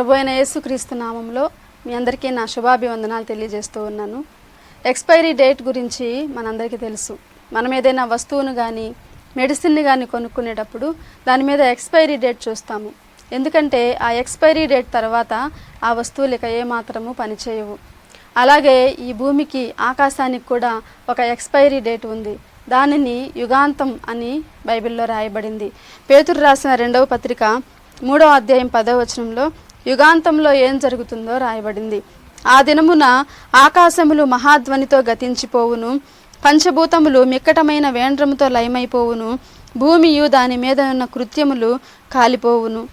ప్రభు అయిన యేసుక్రీస్తు నామంలో మీ అందరికీ నా శుభాభివందనాలు తెలియజేస్తూ ఉన్నాను. ఎక్స్పైరీ డేట్ గురించి మనందరికీ తెలుసు. మనం ఏదైనా వస్తువును కానీ మెడిసిన్ని కానీ కొనుక్కునేటప్పుడు దాని మీద ఎక్స్పైరీ డేట్ చూస్తాము. ఎందుకంటే ఆ ఎక్స్పైరీ డేట్ తర్వాత ఆ వస్తువులు ఇక ఏమాత్రము పనిచేయవు. అలాగే ఈ భూమికి ఆకాశానికి కూడా ఒక ఎక్స్పైరీ డేట్ ఉంది. దానిని యుగాంతం అని బైబిల్లో రాయబడింది. పేతురు రాసిన రెండవ పత్రిక మూడవ అధ్యాయం పదవ వచనంలో యుగాంతంలో ఏం జరుగుతుందో రాయబడింది. ఆ దినమున ఆకాశములు మహాధ్వనితో గతించిపోవును పంచభూతములు మిక్కటమైన వేండ్రముతో లయమైపోవును భూమియు దాని మీద ఉన్న కృత్యములు కాలిపోవును.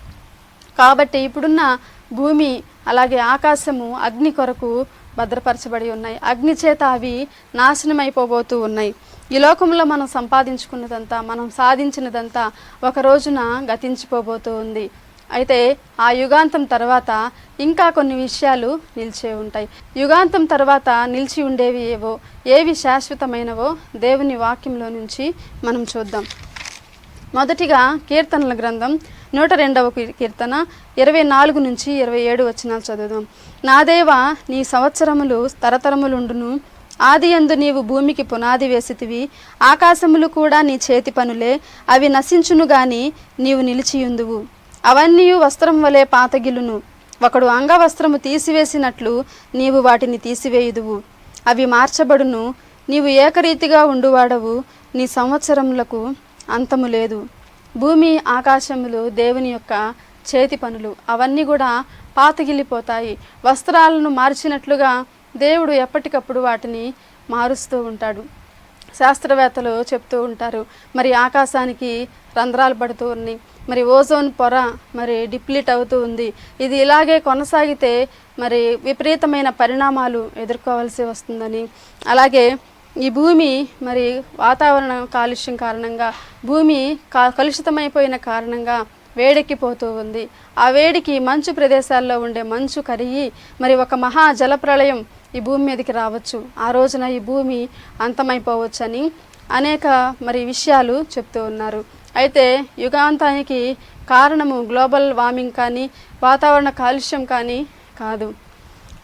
కాబట్టి ఇప్పుడున్న భూమి అలాగే ఆకాశము అగ్ని కొరకు భద్రపరచబడి ఉన్నాయి. అగ్ని చేత అవి నాశనమైపోబోతూ ఉన్నాయి. ఈ లోకంలో మనం సంపాదించుకున్నదంతా మనం సాధించినదంతా ఒక రోజున గతించిపోబోతూ ఉంది. అయితే ఆ యుగాంతం తర్వాత ఇంకా కొన్ని విషయాలు నిలిచే ఉంటాయి. యుగాంతం తర్వాత నిలిచి ఉండేవి ఏవో ఏవి శాశ్వతమైనవో దేవుని వాక్యంలో నుంచి మనం చూద్దాం. మొదటిగా కీర్తనల గ్రంథం నూట రెండవ కీర్తన ఇరవై నాలుగు నుంచి ఇరవై ఏడు వచనాలు చదువుదాం. నా దేవ నీ సంవత్సరములు తరతరములుండును. ఆది యందు నీవు భూమికి పునాది వేసితివి. ఆకాశములు కూడా నీ చేతి పనులే. అవి నశించును గాని నీవు నిలిచియుందువు. అవన్నీ వస్త్రం వలె పాతగిలును. ఒకడు అంగవస్త్రము తీసివేసినట్లు నీవు వాటిని తీసివేయుదువు. అవి మార్చబడును. నీవు ఏకరీతిగా ఉండువాడవు. నీ సంవత్సరములకు అంతము లేదు. భూమి ఆకాశములు దేవుని యొక్క చేతి పనులు. అవన్నీ కూడా పాతగిలిపోతాయి. వస్త్రాలను మార్చినట్లుగా దేవుడు ఎప్పటికప్పుడు వాటిని మారుస్తూ ఉంటాడు. శాస్త్రవేత్తలు చెప్తూ ఉంటారు మరి ఆకాశానికి రంధ్రాలు పడుతూ ఉన్నాయి మరి ఓజోన్ పొర మరి డిప్లీట్ అవుతూ ఉంది. ఇది ఇలాగే కొనసాగితే మరి విపరీతమైన పరిణామాలు ఎదుర్కోవాల్సి వస్తుందని. అలాగే ఈ భూమి మరి వాతావరణ కాలుష్యం కారణంగా భూమి కా కలుషితమైపోయిన కారణంగా వేడెక్కిపోతూ ఉంది. ఆ వేడికి మంచు ప్రదేశాల్లో ఉండే మంచు కరిగి మరి ఒక మహా జలప్రళయం ఈ భూమి మీదకి రావచ్చు. ఆ రోజున ఈ భూమి అంతమైపోవచ్చని అనేక మరి విషయాలు చెప్తూ ఉన్నారు. అయితే యుగాంతానికి కారణము గ్లోబల్ వార్మింగ్ కానీ వాతావరణ కాలుష్యం కానీ కాదు.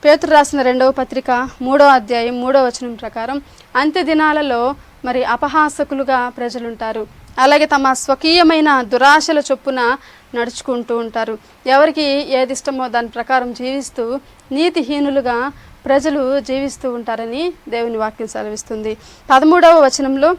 పేతురు రాసిన రెండవ పత్రిక మూడో అధ్యాయం మూడో వచనం ప్రకారం అంత్య దినాలలో మరి అపహాసకులుగా ప్రజలుంటారు. అలాగే తమ స్వకీయమైన దురాశల చొప్పున నడుచుకుంటూ ఉంటారు. ఎవరికి ఏది ఇష్టమో దాని ప్రకారం జీవిస్తూ నీతిహీనులుగా ప్రజలు జీవిస్తూ ఉంటారని దేవుని వాక్యం సెలవిస్తుంది. పదమూడవ వచనంలో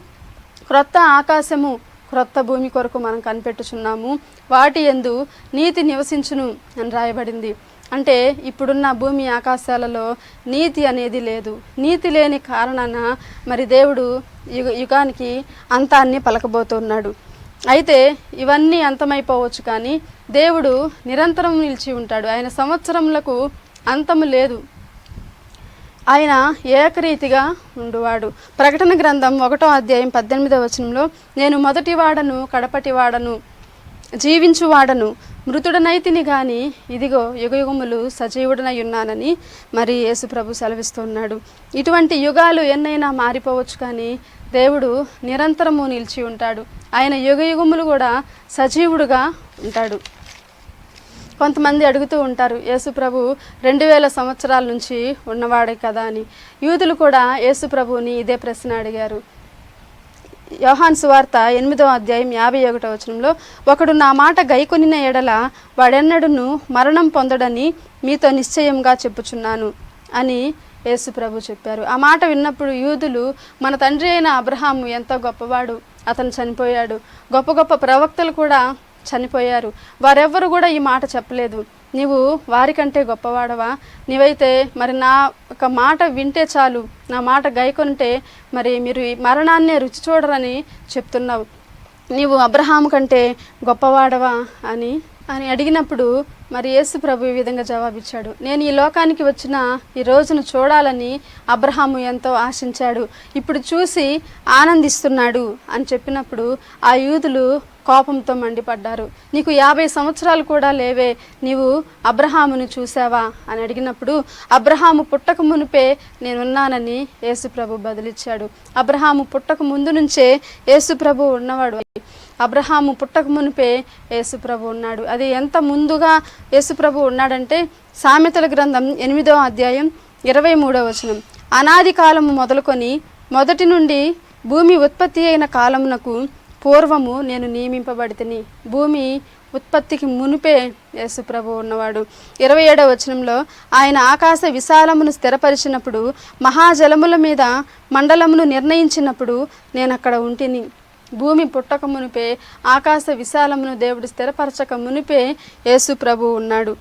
క్రొత్త ఆకాశము క్రొత్త భూమి కొరకు మనం కనిపెట్టుచున్నాము. వాటి ఎందు నీతి నివసించును అని రాయబడింది. అంటే ఇప్పుడున్న భూమి ఆకాశాలలో నీతి అనేది లేదు. నీతి లేని కారణాన మరి దేవుడు యుగ యుగానికి అంతాన్ని పలకబోతున్నాడు. అయితే ఇవన్నీ అంతమైపోవచ్చు కానీ దేవుడు నిరంతరం నిలిచి ఉంటాడు. ఆయన సంవత్సరములకు అంతము లేదు. ఆయన ఏకరీతిగా ఉండువాడు. ప్రకటన గ్రంథం ఒకటో అధ్యాయం పద్దెనిమిదవ వచనంలో నేను మొదటివాడను కడపటివాడను వాడను జీవించువాడను మృతుడనైతిని గాని ఇదిగో యుగయుగములు సజీవుడనై ఉన్నానని మరి యేసుప్రభు సెలవిస్తున్నాడు. ఇటువంటి యుగాలు ఎన్నైనా మారిపోవచ్చు కానీ దేవుడు నిరంతరము నిలిచి ఉంటాడు. ఆయన యుగయుగములు కూడా సజీవుడుగా ఉంటాడు. కొంతమంది అడుగుతూ ఉంటారు యేసుప్రభు రెండు వేల సంవత్సరాల నుంచి ఉన్నవాడే కదా అని. యూదులు కూడా యేసుప్రభుని ఇదే ప్రశ్న అడిగారు. యోహాన్ సువార్త ఎనిమిదవ అధ్యాయం యాభై ఒకటో వచనంలో ఒకడు నా మాట గైకొనిన ఎడల వాడెన్నడును మరణం పొందడని మీతో నిశ్చయంగా చెప్పుచున్నాను అని యేసుప్రభు చెప్పారు. ఆ మాట విన్నప్పుడు యూదులు మన తండ్రి అయిన అబ్రహాము ఎంతో గొప్పవాడు అతను చనిపోయాడు. గొప్ప గొప్ప ప్రవక్తలు కూడా చనిపోయారు. వారెవ్వరు కూడా ఈ మాట చెప్పలేదు. నీవు వారికంటే గొప్పవాడవా? నీవైతే మరి నా ఒక మాట వింటే చాలు. నా మాట గైకొంటే మరి మీరు మరణాన్నే రుచి చూడరని చెప్తున్నావు. నీవు అబ్రహాము కంటే గొప్పవాడవా? అని అని అడిగినప్పుడు మరి యేసు ప్రభు ఈ విధంగా జవాబిచ్చాడు. నేను ఈ లోకానికి వచ్చిన ఈ రోజును చూడాలని అబ్రహాము ఎంతో ఆశించాడు. ఇప్పుడు చూసి ఆనందిస్తున్నాడు అని చెప్పినప్పుడు ఆ యూదులు కోపంతో మండిపడ్డారు. నీకు యాభై సంవత్సరాలు కూడా లేవే నీవు అబ్రహామును చూసావా అని అడిగినప్పుడు అబ్రహాము పుట్టక మునిపే నేనున్నానని యేసుప్రభు బదిలిచ్చాడు. అబ్రహాము పుట్టక ముందు నుంచే యేసుప్రభు ఉన్నవాడు. అబ్రహాము పుట్టక మునిపే యేసుప్రభు ఉన్నాడు. అది ఎంత ముందుగా యేసుప్రభు ఉన్నాడంటే సామెతల గ్రంథం ఎనిమిదో అధ్యాయం ఇరవై మూడో వచనం. అనాది కాలము మొదలుకొని మొదటి నుండి భూమి ఉత్పత్తి అయిన కాలమునకు పూర్వము నేను నియమింపబడితిని. భూమి ఉత్పత్తికి మునిపే యేసుప్రభు ఉన్నవాడు. ఇరవై ఏడవ వచనంలో ఆయన ఆకాశ విశాలమును స్థిరపరిచినప్పుడు మహాజలముల మీద మండలమును నిర్ణయించినప్పుడు నేను అక్కడ ఉంటిని. భూమి పుట్టక మునిపే ఆకాశ విశాలమును దేవుడు స్థిరపరచక మునిపే యేసు ప్రభు ఉన్నాడు.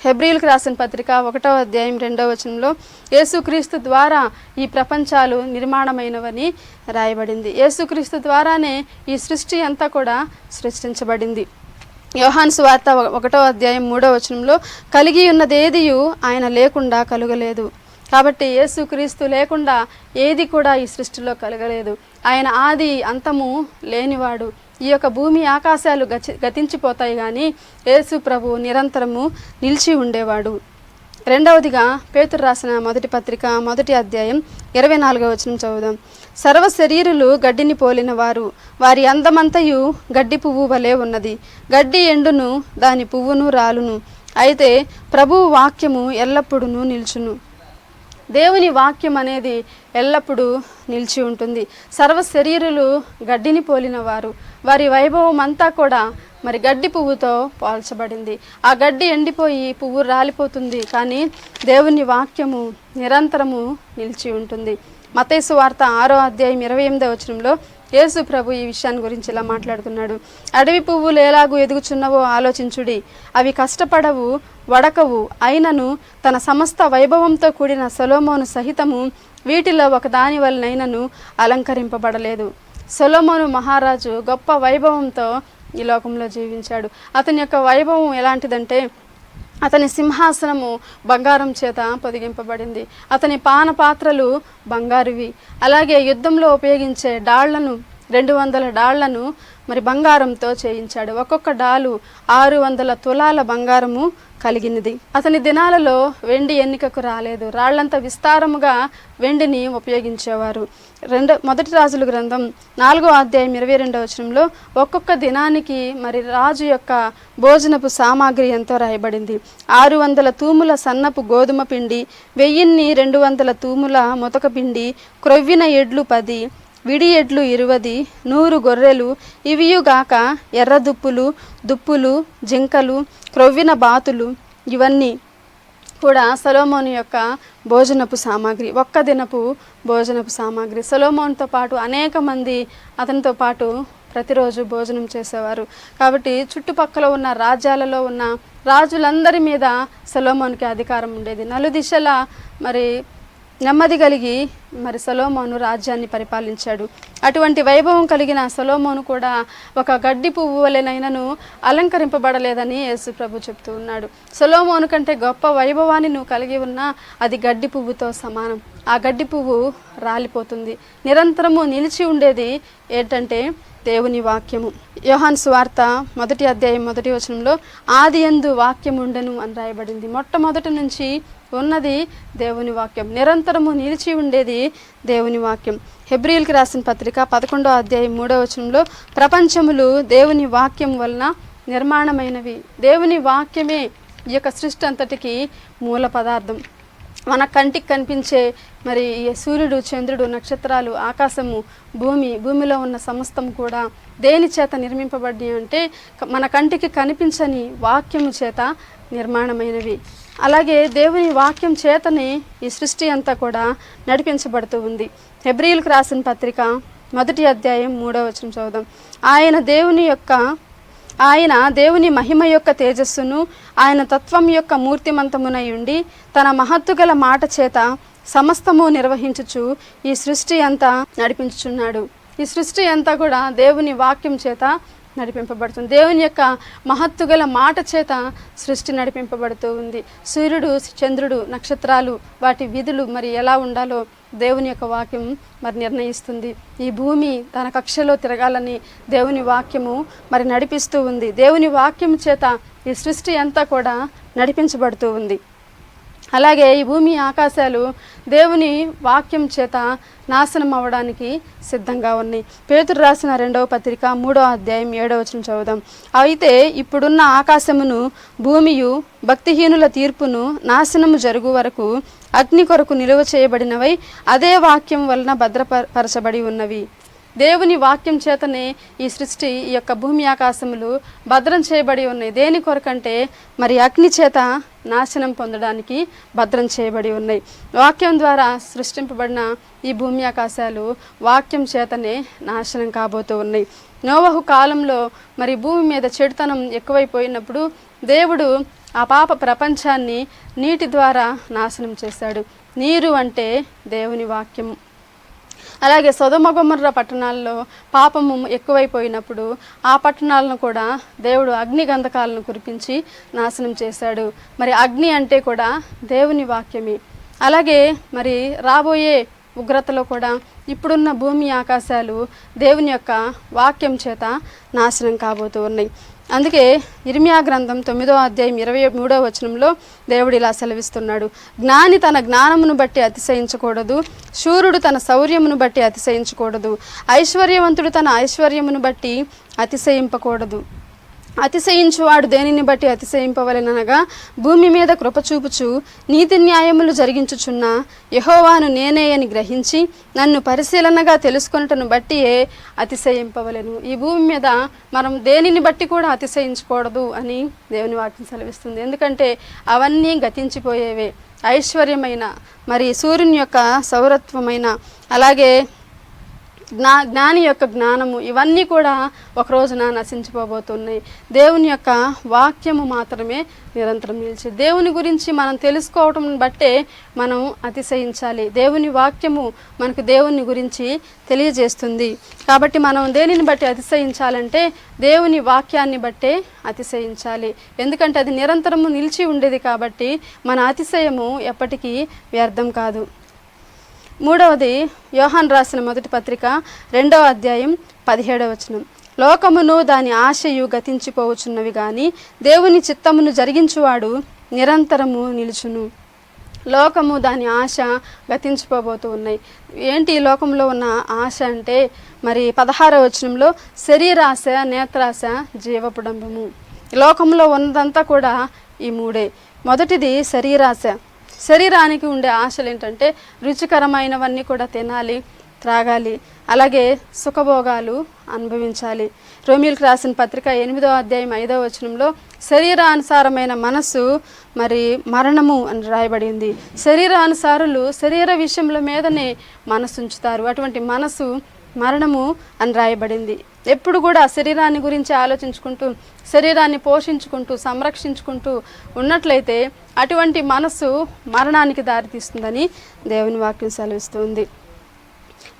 హెబ్రిల్కి రాసిన పత్రిక ఒకటో అధ్యాయం రెండవ వచనంలో యేసుక్రీస్తు ద్వారా ఈ ప్రపంచాలు నిర్మాణమైనవని రాయబడింది. యేసుక్రీస్తు ద్వారానే ఈ సృష్టి అంతా కూడా సృష్టించబడింది. యోహాన్ వార్త ఒకటో అధ్యాయం మూడో వచనంలో కలిగి ఉన్నదేదియు ఆయన లేకుండా కలుగలేదు. కాబట్టి యేసుక్రీస్తు లేకుండా ఏది కూడా ఈ సృష్టిలో కలగలేదు. ఆయన ఆది అంతము లేనివాడు. ఈ యొక్క భూమి ఆకాశాలు గచి గతించిపోతాయి కానీ యేసు ప్రభు నిరంతరము నిలిచి ఉండేవాడు. రెండవదిగా పేతురు రాసిన మొదటి పత్రిక మొదటి అధ్యాయం ఇరవై నాలుగవ వచనం చదువుదాం. సర్వ శరీరులు గడ్డిని పోలిన వారు వారి అందమంతయు గడ్డి పువ్వు వలె ఉన్నది. గడ్డి ఎండును దాని పువ్వును రాలును. అయితే ప్రభువు వాక్యము ఎల్లప్పుడూ నిల్చును. దేవుని వాక్యం అనేది ఎల్లప్పుడూ నిలిచి ఉంటుంది. సర్వ శరీరులు గడ్డిని పోలిన వారు. వారి వైభవం అంతా కూడా మరి గడ్డి పువ్వుతో పోల్చబడింది. ఆ గడ్డి ఎండిపోయి పువ్వు రాలిపోతుంది. కానీ దేవుని వాక్యము నిరంతరము నిలిచి ఉంటుంది. మతేసు వార్త ఆరో అధ్యాయం ఇరవై ఎనిమిదో వచనంలో యేసు ప్రభు ఈ విషయాన్ని గురించి ఇలా మాట్లాడుతున్నాడు. అడవి పువ్వులు ఎలాగూ ఎదుగుచున్నవో ఆలోచించుడి. అవి కష్టపడవు వడకవు. అయినను తన సమస్త వైభవంతో కూడిన సొలోమోను సహితము వీటిలో ఒకదాని వలనైనను అలంకరింపబడలేదు. సొలోమోను మహారాజు గొప్ప వైభవంతో ఈ లోకంలో జీవించాడు. అతని యొక్క వైభవం ఎలాంటిదంటే అతని సింహాసనము బంగారం చేత పొదిగింపబడింది. అతని పాన పాత్రలు బంగారువి. అలాగే యుద్ధంలో ఉపయోగించే డాళ్ళను రెండు వందల డాళ్ళను మరి బంగారంతో చేయించాడు. ఒక్కొక్క డాలు ఆరు వందల తులాల బంగారము కలిగినది. అతని దినాలలో వెండి ఎన్నికకు రాలేదు. రాళ్ళంత విస్తారముగా వెండిని ఉపయోగించేవారు. రెండు మొదటి రాజుల గ్రంథం నాలుగో అధ్యాయం ఇరవై రెండవ వచనంలో ఒక్కొక్క దినానికి మరి రాజు యొక్క భోజనపు సామాగ్రి ఎంతో రాయబడింది. ఆరు వందల తూముల సన్నపు గోధుమ పిండి వెయ్యిన్ని రెండు వందల తూముల మొతక పిండి క్రొవ్విన ఎడ్లు పది విడి ఎడ్లు ఇరువది నూరు గొర్రెలు ఇవియుగాక ఎర్ర దుప్పులు దుప్పులు జింకలు క్రొవ్విన బాతులు ఇవన్నీ కూడా సొలోమోను యొక్క భోజనపు సామాగ్రి ఒక్క దినపు భోజనపు సామాగ్రి. సొలోమోన్తో పాటు అనేక మంది అతనితో పాటు ప్రతిరోజు భోజనం చేసేవారు. కాబట్టి చుట్టుపక్కల ఉన్న రాజ్యాలలో ఉన్న రాజులందరి మీద సొలోమోన్కి అధికారం ఉండేది. నలుదిశల మరి నెమ్మది కలిగి మరి సొలోమోను రాజ్యాన్ని పరిపాలించాడు. అటువంటి వైభవం కలిగిన సొలోమోను కూడా ఒక గడ్డి పువ్వు వలెనైనను అలంకరింపబడలేదని యేసు ప్రభు చెప్తూ ఉన్నాడు. సొలోమోను కంటే గొప్ప వైభవాన్ని నువ్వు కలిగి ఉన్నా అది గడ్డి పువ్వుతో సమానం. ఆ గడ్డి పువ్వు రాలిపోతుంది. నిరంతరము నిలిచి ఉండేది ఏంటంటే దేవుని వాక్యము. యోహాన్ సువార్త మొదటి అధ్యాయం మొదటి వచనంలో ఆది ఎందు వాక్యం ఉండెను అని రాయబడింది. మొట్టమొదటి నుంచి ఉన్నది దేవుని వాక్యం. నిరంతరము నిలిచి ఉండేది దేవుని వాక్యం. హెబ్రిల్కి రాసిన పత్రిక పదకొండో అధ్యాయం మూడో వచనంలో ప్రపంచములు దేవుని వాక్యం వలన నిర్మాణమైనవి. దేవుని వాక్యమే ఈ యొక్క సృష్టి అంతటికి మూల పదార్థం. మన కంటికి కనిపించే మరి ఈ సూర్యుడు చంద్రుడు నక్షత్రాలు ఆకాశము భూమి భూమిలో ఉన్న సమస్తం కూడా దేని చేత నిర్మింపబడి అంటే మన కంటికి కనిపించని వాక్యము చేత నిర్మాణమైనవి. అలాగే దేవుని వాక్యం చేతనే ఈ సృష్టి అంతా కూడా నడిపించబడుతూ ఉంది. హెబ్రిల్కి రాసిన పత్రిక మొదటి అధ్యాయం మూడవ వచనం చదువుదాం. ఆయన దేవుని యొక్క ఆయన దేవుని మహిమ యొక్క తేజస్సును ఆయన తత్వం యొక్క మూర్తిమంతమునై ఉండి తన మహత్తుగల మాట చేత సమస్తము నిర్వహించుచు ఈ సృష్టి అంతా నడిపించుచున్నాడు. ఈ సృష్టి అంతా కూడా దేవుని వాక్యం చేత నడిపింపబడుతుంది. దేవుని యొక్క మహత్తుగల మాట చేత సృష్టి నడిపింపబడుతూ ఉంది. సూర్యుడు చంద్రుడు నక్షత్రాలు వాటి విధులు మరి ఎలా ఉండాలో దేవుని యొక్క వాక్యం మరి నిర్ణయిస్తుంది. ఈ భూమి తన కక్షలో తిరగాలని దేవుని వాక్యము మరి నడిపిస్తూ ఉంది. దేవుని వాక్యం చేత ఈ సృష్టి అంతా కూడా నడిపించబడుతూ ఉంది. అలాగే ఈ భూమి ఆకాశాలు దేవుని వాక్యం చేత నాశనం అవ్వడానికి సిద్ధంగా ఉన్నాయి. పేతురు రాసిన రెండవ పత్రిక మూడో అధ్యాయం ఏడవ వచనం చదువుదాం. అయితే ఇప్పుడున్న ఆకాశమును భూమియు భక్తిహీనుల తీర్పును నాశనము జరుగు వరకు అగ్ని కొరకు నిలువ చేయబడినవై అదే వాక్యం వలన భద్రపరచబడి ఉన్నవి. దేవుని వాక్యం చేతనే ఈ సృష్టి ఈ యొక్క భూమి ఆకాశములు భద్రం చేయబడి ఉన్నాయి. దేని కొరకంటే మరి అగ్ని చేత నాశనం పొందడానికి భద్రం చేయబడి ఉన్నాయి. వాక్యం ద్వారా సృష్టింపబడిన ఈ భూమి ఆకాశాలు వాక్యం చేతనే నాశనం కాబోతూ ఉన్నాయి. నోవహు కాలంలో మరి భూమి మీద చెడుతనం ఎక్కువైపోయినప్పుడు దేవుడు ఆ పాప ప్రపంచాన్ని నీటి ద్వారా నాశనం చేశాడు. నీరు అంటే దేవుని వాక్యం అలాగే సొదమగొమర్ర పట్టణాల్లో పాపము ఎక్కువైపోయినప్పుడు ఆ పట్టణాలను కూడా దేవుడు అగ్ని గంధకాలను కురిపించి నాశనం చేశాడు. మరి అగ్ని అంటే కూడా దేవుని వాక్యమే. అలాగే మరి రాబోయే ఉగ్రతలో కూడా ఇప్పుడున్న భూమి ఆకాశాలు దేవుని యొక్క వాక్యం చేత నాశనం కాబోతూ ఉన్నాయి. అందుకే ఇర్మియా గ్రంథం తొమ్మిదో అధ్యాయం ఇరవై మూడో వచనంలో దేవుడు ఇలా సెలవిస్తున్నాడు. జ్ఞాని తన జ్ఞానమును బట్టి అతిశయించకూడదు. శూరుడు తన శౌర్యమును బట్టి అతిశయించకూడదు. ఐశ్వర్యవంతుడు తన ఐశ్వర్యమును బట్టి అతిశయింపకూడదు. అతిశయించువాడు దేనిని బట్టి అతిశయింపవలెనగా? భూమి మీద కృపచూపుచు నీతి న్యాయములు జరిగించుచున్న యహోవాను నేనే అని గ్రహించి నన్ను పరిశీలనగా తెలుసుకొనుటను బట్టియే అతిశయింపవలెను. ఈ భూమి మీద మనం దేనిని బట్టి కూడా అతిశయించకూడదు అని దేవుని వాక్యం సెలవిస్తుంది. ఎందుకంటే అవన్నీ గతించిపోయేవే. ఐశ్వర్యమైన మరి సూర్యుని యొక్క సౌరత్వమైన అలాగే జ్ఞా జ్ఞాని యొక్క జ్ఞానము ఇవన్నీ కూడా ఒక రోజున నశించిపోబోతున్నాయి. దేవుని యొక్క వాక్యము మాత్రమే నిరంతరం నిలిచి దేవుని గురించి మనం తెలుసుకోవటం బట్టే మనం అతిశయించాలి. దేవుని వాక్యము మనకు దేవుని గురించి తెలియజేస్తుంది. కాబట్టి మనం దేనిని బట్టి అతిశయించాలంటే దేవుని వాక్యాన్ని బట్టే అతిశయించాలి. ఎందుకంటే అది నిరంతరము నిలిచి ఉండేది కాబట్టి మన అతిశయము ఎప్పటికీ వ్యర్థం కాదు. మూడవది యోహాన్ రాసిన మొదటి పత్రిక రెండవ అధ్యాయం పదిహేడవ వచనం. లోకమును దాని ఆశయు గతించిపోవచ్చున్నవి కానీ దేవుని చిత్తమును జరిగించువాడు నిరంతరము నిలుచును. లోకము దాని ఆశ గతించిపోబోతూ ఉన్నాయి. ఏంటి ఈ లోకంలో ఉన్న ఆశ అంటే మరి పదహారవ వచనంలో శరీరాశ నేత్రాశ జీవపుడంబము. లోకంలో ఉన్నదంతా కూడా ఈ మూడే. మొదటిది శరీరాశ. శరీరానికి ఉండే ఆశలు ఏంటంటే రుచికరమైనవన్నీ కూడా తినాలి త్రాగాలి అలాగే సుఖభోగాలు అనుభవించాలి. రోమిల్కి రాసిన పత్రిక ఎనిమిదో అధ్యాయం ఐదవ వచనంలో శరీరానుసారమైన మనస్సు మరి మరణము అని రాయబడింది. శరీరానుసారులు శరీర విషయముల మీదనే మనసు ఉంచుతారు. అటువంటి మనసు మరణము అని రాయబడింది. ఎప్పుడు కూడా శరీరాన్ని గురించి ఆలోచించుకుంటూ శరీరాన్ని పోషించుకుంటూ సంరక్షించుకుంటూ ఉన్నట్లయితే అటువంటి మనసు మరణానికి దారితీస్తుందని దేవుని వాక్యం సెలవిస్తుంది.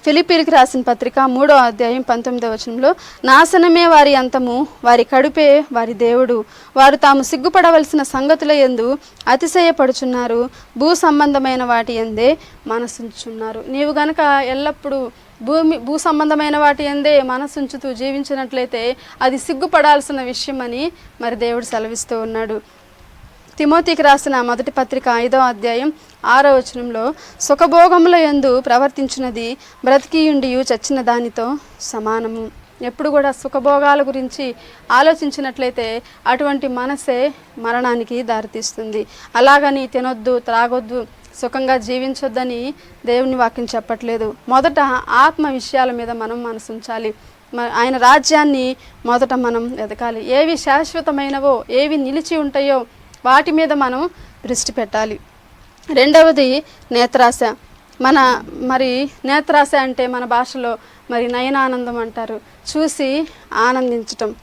ఫిలిపీలకు రాసిన పత్రిక మూడో అధ్యాయం పంతొమ్మిదవ వచనంలో నాశనమే వారి అంతము వారి కడుపే వారి దేవుడు. వారు తాము సిగ్గుపడవలసిన సంగతుల ఎందు అతిశయపడుచున్నారు. భూ సంబంధమైన వాటి ఎందే మనసుంచున్నారు. నీవు గనక ఎల్లప్పుడూ భూమి భూ సంబంధమైన వాటి ఎందే మనసుంచుతూ జీవించినట్లయితే అది సిగ్గుపడాల్సిన విషయమని మరి దేవుడు సెలవిస్తూ ఉన్నాడు. తిమోతికి రాసిన మొదటి పత్రిక ఐదో అధ్యాయం ఆరో వచనంలో సుఖభోగముల యందు ప్రవర్తించినది బ్రతికియుండియు చచ్చిన దానితో సమానము. ఎప్పుడు కూడా సుఖభోగాల గురించి ఆలోచించినట్లయితే అటువంటి మనసే మరణానికి దారితీస్తుంది. అలాగని తినొద్దు త్రాగొద్దు సుఖంగా జీవించొద్దని దేవుని వాక్యం చెప్పట్లేదు. మొదట ఆత్మ విషయాల మీద మనం మనసు ఉంచాలి. ఆయన రాజ్యాన్ని మొదట మనం ఎదగాలి ఏవి శాశ్వతమైనవో ఏవి నిలిచి ఉంటాయో వాటి మీద మనం దృష్టి పెట్టాలి. రెండవది నేత్రాశ. మన మరి నేత్రాశ అంటే మన భాషలో మరి నయనానందం అంటారు. చూసి ఆనందించటం.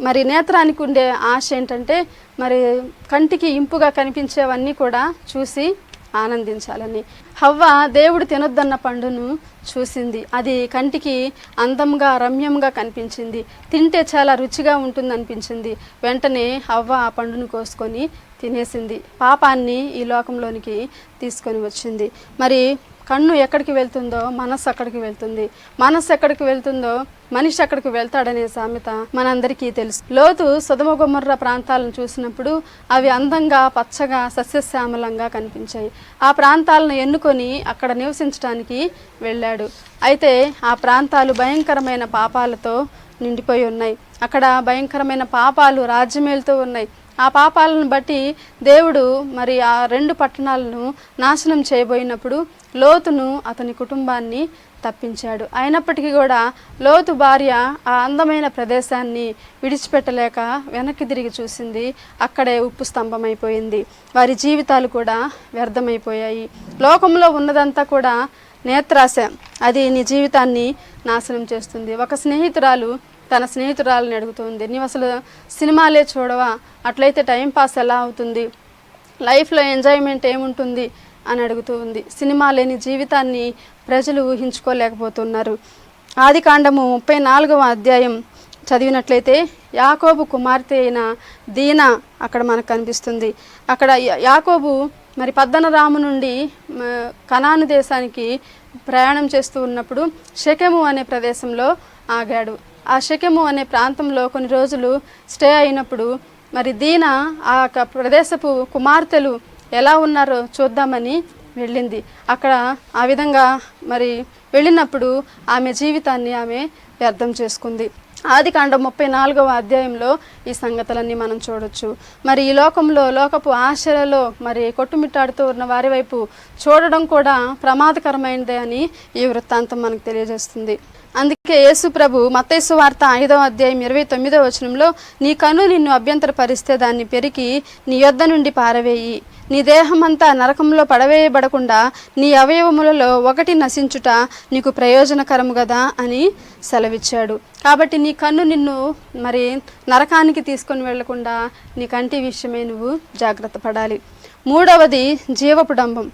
మరి నేత్రానికి ఉండే ఆశ ఏంటంటే మరి కంటికి ఇంపుగా కనిపించేవన్నీ కూడా చూసి ఆనందించాలని. హవ్వ దేవుడు తినొద్దన్న పండును చూసింది. అది కంటికి అందంగా రమ్యంగా కనిపించింది. తింటే చాలా రుచిగా ఉంటుంది అనిపించింది వెంటనే హవ్వ ఆ పండును కోసుకొని తినేసింది. పాపాన్ని ఈ లోకంలోనికి తీసుకొని వచ్చింది. మరి కన్ను ఎక్కడికి వెళ్తుందో మనస్సు అక్కడికి వెళ్తుంది. మనస్సు ఎక్కడికి వెళ్తుందో మనిషి అక్కడికి వెళ్తాడనే సామెత మనందరికీ తెలుసు. లోతు సుధమగుమర్ర ప్రాంతాలను చూసినప్పుడు అవి అందంగా పచ్చగా సస్యశ్యామలంగా కనిపించాయి. ఆ ప్రాంతాలను ఎన్నుకొని అక్కడ నివసించడానికి వెళ్ళాడు. అయితే ఆ ప్రాంతాలు భయంకరమైన పాపాలతో నిండిపోయి ఉన్నాయి. అక్కడ భయంకరమైన పాపాలు రాజ్యమేలుతూ ఉన్నాయి. ఆ పాపాలను బట్టి దేవుడు మరి ఆ రెండు పట్టణాలను నాశనం చేయబోయినప్పుడు లోతును అతని కుటుంబాన్ని తప్పించాడు. అయినప్పటికీ కూడా లోతు భార్య ఆ అందమైన ప్రదేశాన్ని విడిచిపెట్టలేక వెనక్కి తిరిగి చూసింది. అక్కడే ఉప్పు స్తంభమైపోయింది. వారి జీవితాలు కూడా వ్యర్థమైపోయాయి. లోకంలో ఉన్నదంతా కూడా నేత్రాశ. అది నీ జీవితాన్ని నాశనం చేస్తుంది. ఒక స్నేహితురాలు తన స్నేహితురాలని అడుగుతుంది నీవు అసలు సినిమాలే చూడవా? అట్లయితే టైంపాస్ ఎలా అవుతుంది? లైఫ్లో ఎంజాయ్మెంట్ ఏముంటుంది? అని అడుగుతూ ఉంది సినిమా లేని జీవితాన్ని ప్రజలు ఊహించుకోలేకపోతున్నారు. ఆది కాండము ముప్పై నాలుగవ అధ్యాయం చదివినట్లయితే యాకోబు కుమార్తె అయిన దీన అక్కడ మనకు కనిపిస్తుంది. అక్కడ యాకోబు మరి పద్దనరాము నుండి కనాను దేశానికి ప్రయాణం చేస్తూ ఉన్నప్పుడు షకెము అనే ప్రదేశంలో ఆగాడు. ఆ షెకెము అనే ప్రాంతంలో కొన్ని రోజులు స్టే అయినప్పుడు మరి దీన ఆ యొక్క ప్రదేశపు కుమార్తెలు ఎలా ఉన్నారో చూద్దామని వెళ్ళింది. అక్కడ ఆ విధంగా మరి వెళ్ళినప్పుడు ఆమె జీవితాన్ని ఆమె వ్యర్థం చేసుకుంది. ఆది కాండం ముప్పై నాలుగవ అధ్యాయంలో ఈ సంగతులన్నీ మనం చూడొచ్చు. మరి ఈ లోకంలో లోకపు ఆశలలో మరి కొట్టుమిట్టాడుతూ ఉన్న వారి వైపు చూడడం కూడా ప్రమాదకరమైనదే అని ఈ వృత్తాంతం మనకు తెలియజేస్తుంది. అందుకే యేసు ప్రభు మత్తేసు వార్త ఐదవ అధ్యాయం ఇరవై తొమ్మిదవ వచనంలో నీ కన్ను నిన్ను అభ్యంతరపరిస్తే దాన్ని పెరికి నీ యొద్ద నుండి పారవేయి. నీ దేహమంతా నరకంలో పడవేయబడకుండా నీ అవయవములలో ఒకటి నశించుట నీకు ప్రయోజనకరము కదా అని సెలవిచ్చాడు. కాబట్టి నీ కన్ను నిన్ను మరి నరకానికి తీసుకొని వెళ్ళకుండా నీ కంటి విషయమే నువ్వు జాగ్రత్త పడాలి. మూడవది జీవపుడంబం.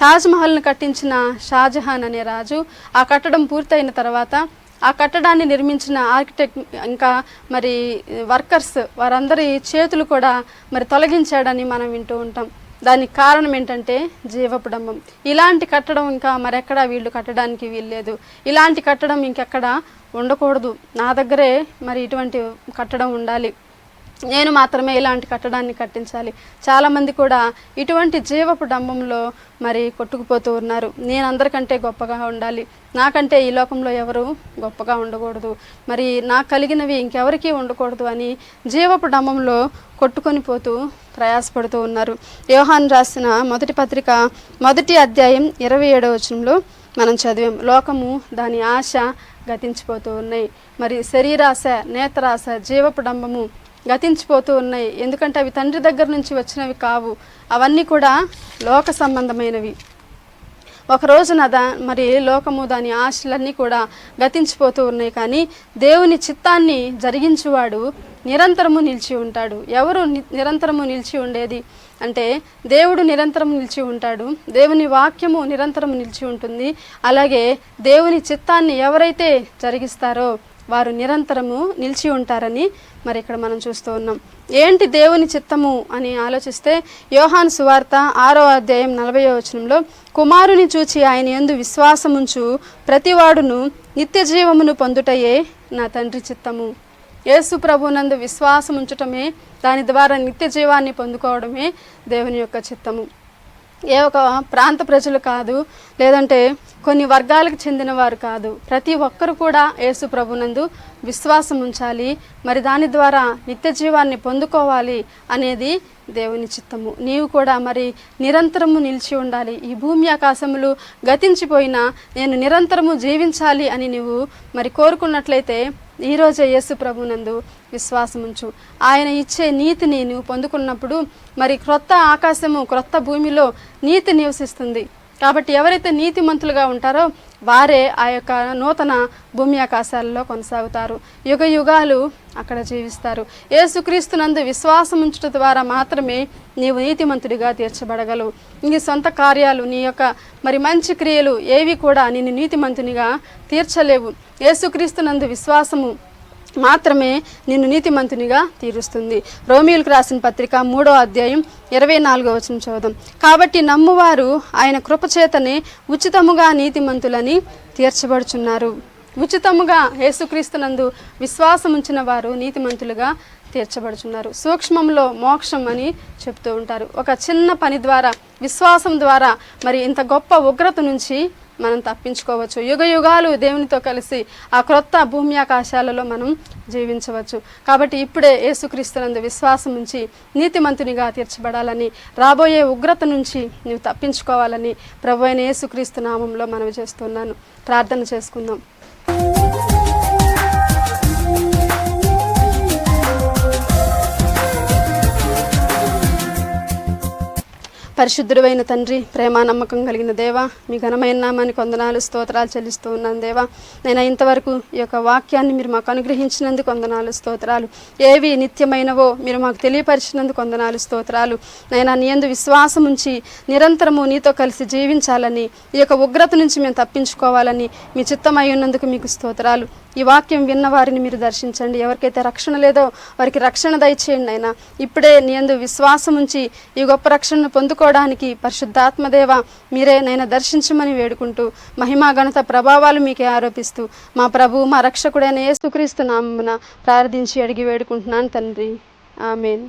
తాజ్మహల్ను కట్టించిన షాజహాన్ అనే రాజు ఆ కట్టడం పూర్తయిన తర్వాత ఆ కట్టడాన్ని నిర్మించిన ఆర్కిటెక్ట్ ఇంకా మరి వర్కర్స్ వారందరి చేతులు కూడా మరి తొలగించాడని మనం వింటూ ఉంటాం. దానికి కారణం ఏంటంటే జీవపుడంబం. ఇలాంటి కట్టడం ఇంకా మరెక్కడా వీళ్ళు కట్టడానికి వీల్లేదు. ఇలాంటి కట్టడం ఇంకెక్కడ ఉండకూడదు. నా దగ్గరే మరి ఇటువంటి కట్టడం ఉండాలి. నేను మాత్రమే ఇలాంటి కట్టడాన్ని కట్టించాలి. చాలామంది కూడా ఇటువంటి జీవపు డంబంలో మరి కొట్టుకుపోతూ ఉన్నారు. నేను అందరికంటే గొప్పగా ఉండాలి. నాకంటే ఈ లోకంలో ఎవరు గొప్పగా ఉండకూడదు. మరి నాకు కలిగినవి ఇంకెవరికీ ఉండకూడదు అని జీవపు డంబంలో కొట్టుకొని పోతూ ప్రయాసపడుతూ ఉన్నారు. యోహాన్ రాసిన మొదటి పత్రిక మొదటి అధ్యాయం ఇరవై ఏడవ వచనంలో మనం చదివాం. లోకము దాని ఆశ గతించిపోతూ ఉన్నాయి. మరి శరీరాశ నేత్రాశ జీవపు డంబము గతించిపోతూ ఉన్నాయి. ఎందుకంటే అవి తండ్రి దగ్గర నుంచి వచ్చినవి కావు. అవన్నీ కూడా లోక సంబంధమైనవి. ఒకరోజు నదా దా మరి లోకము దాని ఆశలన్నీ కూడా గతించిపోతూ ఉన్నాయి. కానీ దేవుని చిత్తాన్ని జరిగించువాడు నిరంతరము నిలిచి ఉంటాడు. ఎవరు నిరంతరము నిలిచి ఉండేది? అంటే దేవుడు నిరంతరం నిలిచి ఉంటాడు. దేవుని వాక్యము నిరంతరం నిలిచి ఉంటుంది. అలాగే దేవుని చిత్తాన్ని ఎవరైతే జరిగిస్తారో వారు నిరంతరము నిలిచి ఉంటారని మరి ఇక్కడ మనం చూస్తూ ఉన్నాం. ఏంటి దేవుని చిత్తము అని ఆలోచిస్తే యోహాన్ సువార్త ఆరో అధ్యాయం నలభై వచనంలో కుమారుని చూచి ఆయన యందు విశ్వాసముంచు ప్రతివాడును నిత్య జీవమును పొందుటయే నా తండ్రి చిత్తము. యేసు ప్రభునందు విశ్వాసం ఉంచటమే దాని ద్వారా నిత్య జీవాన్ని పొందుకోవడమే దేవుని యొక్క చిత్తము. ఏ ఒక ప్రాంత ప్రజలు కాదు లేదంటే కొన్ని వర్గాలకు చెందిన వారు కాదు. ప్రతి ఒక్కరు కూడా యేసు ప్రభునందు విశ్వాసం ఉంచాలి మరి దాని ద్వారా నిత్య జీవాన్ని పొందుకోవాలి అనేది దేవుని చిత్తము. నీవు కూడా మరి నిరంతరము నిలిచి ఉండాలి. ఈ భూమి ఆకాశములు గతించిపోయినా నేను నిరంతరము జీవించాలి అని నీవు మరి కోరుకున్నట్లయితే ఈరోజు యేసు ప్రభునందు విశ్వాసముంచు. ఆయన ఇచ్చే నీతిని నువ్వు పొందుకున్నప్పుడు మరి క్రొత్త ఆకాశము క్రొత్త భూమిలో నీతి నివసిస్తుంది. కాబట్టి ఎవరైతే నీతిమంతులుగా ఉంటారో వారే ఆ యొక్క నూతన భూమి ఆకాశాలలో కొనసాగుతారు. యుగ యుగాలు అక్కడ జీవిస్తారు. యేసుక్రీస్తునందు విశ్వాసం ఉంచడం ద్వారా మాత్రమే నీవు నీతిమంతుడిగా తీర్చబడగలవు. నీ సొంత కార్యాలు నీ యొక్క మరి మంచి క్రియలు ఏవి కూడా నిన్ను నీతిమంతునిగా తీర్చలేవు. యేసుక్రీస్తునందు విశ్వాసము మాత్రమే నిన్ను నీతిమంతునిగా తీరుస్తుంది. రోమియోలకు రాసిన పత్రిక మూడో అధ్యాయం ఇరవై నాలుగో వచనం చదువుదాం. కాబట్టి నమ్మువారు ఆయన కృపచేతనే ఉచితముగా నీతిమంతులని తీర్చబడుచున్నారు. ఉచితముగా యేసుక్రీస్తునందు విశ్వాసం ఉంచిన వారు నీతిమంతులుగా తీర్చబడుచున్నారు. సూక్ష్మంలో మోక్షం అని చెప్తూ ఉంటారు. ఒక చిన్న పని ద్వారా విశ్వాసం ద్వారా మరి ఇంత గొప్ప ఉగ్రత నుంచి మనం తప్పించుకోవచ్చు. యుగ యుగాలు దేవునితో కలిసి ఆ క్రొత్త భూమి ఆకాశాలలో మనం జీవించవచ్చు. కాబట్టి ఇప్పుడే యేసుక్రీస్తునందు విశ్వాసం ఉంచి నీతిమంతునిగా తీర్చబడాలని రాబోయే ఉగ్రత నుంచి నువ్వు తప్పించుకోవాలని ప్రభు అయిన యేసుక్రీస్తు నామంలో మనవి చేస్తున్నాను. ప్రార్థన చేసుకుందాం. పరిశుద్ధుడైన తండ్రి ప్రేమ నమ్మకం కలిగిన దేవా మీ ఘనమైన నామానికి వందనాలు స్తోత్రాలు చెల్లిస్తూ ఉన్నాను దేవా. నేను ఇంతవరకు ఈ యొక్క వాక్యాన్ని మీరు మాకు అనుగ్రహించినందుకు వందనాలు స్తోత్రాలు. ఏవి నిత్యమైనవో మీరు మాకు తెలియపరిచినందుకు వందనాలు స్తోత్రాలు. నేను నీ ఎందు విశ్వాసం ఉంచి నిరంతరము నీతో కలిసి జీవించాలని ఈ యొక్క ఉగ్రత నుంచి మేము తప్పించుకోవాలని మీ చిత్తమై ఉన్నందుకు మీకు స్తోత్రాలు. ఈ వాక్యం విన్న వారిని మీరు దర్శించండి. ఎవరికైతే రక్షణ లేదో వారికి రక్షణ దయచేయండి అయినా ఇప్పుడే నీ ఎందు విశ్వాసం ఉంచి ఈ గొప్ప రక్షణను పొందుకో పొందుకోవడానికి పరిశుద్ధాత్మదేవ మీరే నేను దర్శించమని వేడుకుంటూ మహిమాగణత ప్రభావాలు మీకే ఆరోపిస్తూ మా ప్రభు మా రక్షకుడైన యేసుక్రీస్తు నామమున ప్రార్థించి అడిగి వేడుకుంటున్నాను తండ్రి. ఆమెన్.